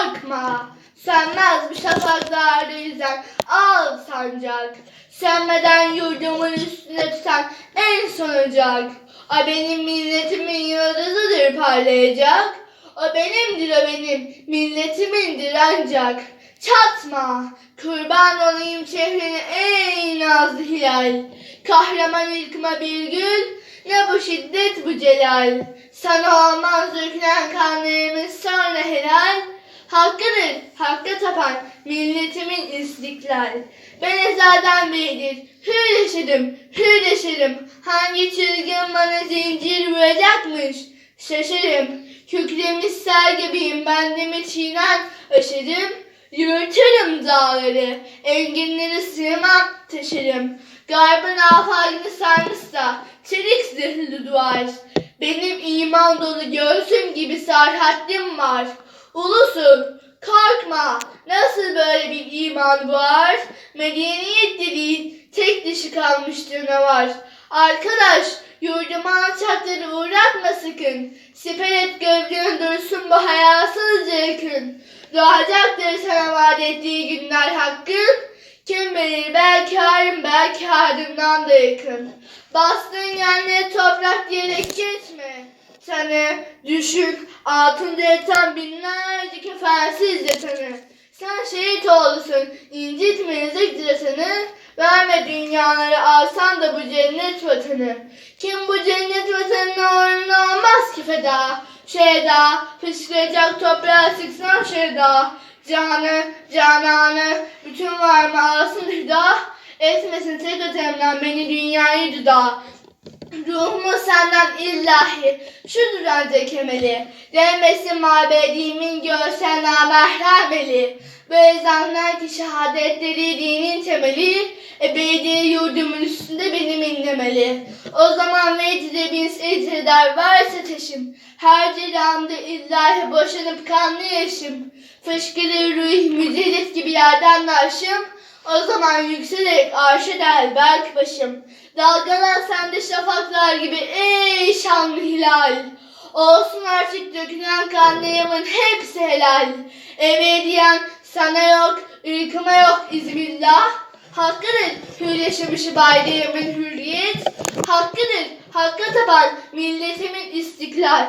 korkma. Sönmez bu şafaklarda yüzen al sancak. Sönmeden yurdumun üstüne tutan en son ocak. O benim milletimin yıldızıdır parlayacak. O benimdir o benim milletimindir ancak. Çatma, kurban olayım şehrine ey nazlı hilal. Kahraman ilkma bir gül, ne bu şiddet bu celal. Sana olmaz dökülen kanlarımız sonra helal. Hakkıdır, hakka tapan milletimin istiklal. Ben ezelden beridir hür yaşadım, hür yaşarım. Hangi çılgın bana zincir vuracakmış? Şaşarım, kükremiş sel gibiyim ben de mi çiğnen aşırım. Yürütürüm dağları, enginleri sığmam taşırım. Garbın afakını sarmışsa çelik zırhlı duvar. Benim iman dolu göğsüm gibi sarhatlim var. Ulusun, korkma, nasıl böyle bir iman var? Medeniyet dediğin tek dişi kalmıştır ne var? Arkadaş, yurduma alçakları uğratma sakın. Siper et gövdün dursun bu hayasızca yakın. Doğacaktır sana vaat ettiği günler hakkın. Kim bilir belki yarın belki ardından da yakın. Bastığın yerlere toprak diyerek geçme. Tanı, düşük, altında yatan binlerce kefensiz yatanı. Sen şehit oğlusun, incitme zikretanı. Verme dünyaları alsan da bu cennet vatanı. Kim bu cennet vatanının uğruna olmaz ki feda. Şeda, fışkıracak toprağa sıksan şeda. Canı, cananı, bütün varma alsın hüda. Etmesin tek ötemden beni dünyayı duda. Ruhumu senden illahi, şudur ancak emeli. Değmesin mabedimin görsen namerhameli. Bu ezanlar ki şehadetleri dinin temeli. Ebedi yurdumun üstünde benim inlemeli. O zaman vecde bin ecreder varsa taşım. Her cilamda illahi boşanıp kanlı yaşım. Fışkırır ruh mücerret gibi yerden narşım. O zaman yükselerek arşa der belki başım. Dalgalan sende şafaklar gibi ey şanlı hilal. Olsun artık dökülen kanlarımın hepsi helal. Ebediyen sana yok, ırkıma yok izbillah. Hakkıdır hür yaşamışı bayramın hürriyet. Hakkıdır hakka tapan milletimin istiklal.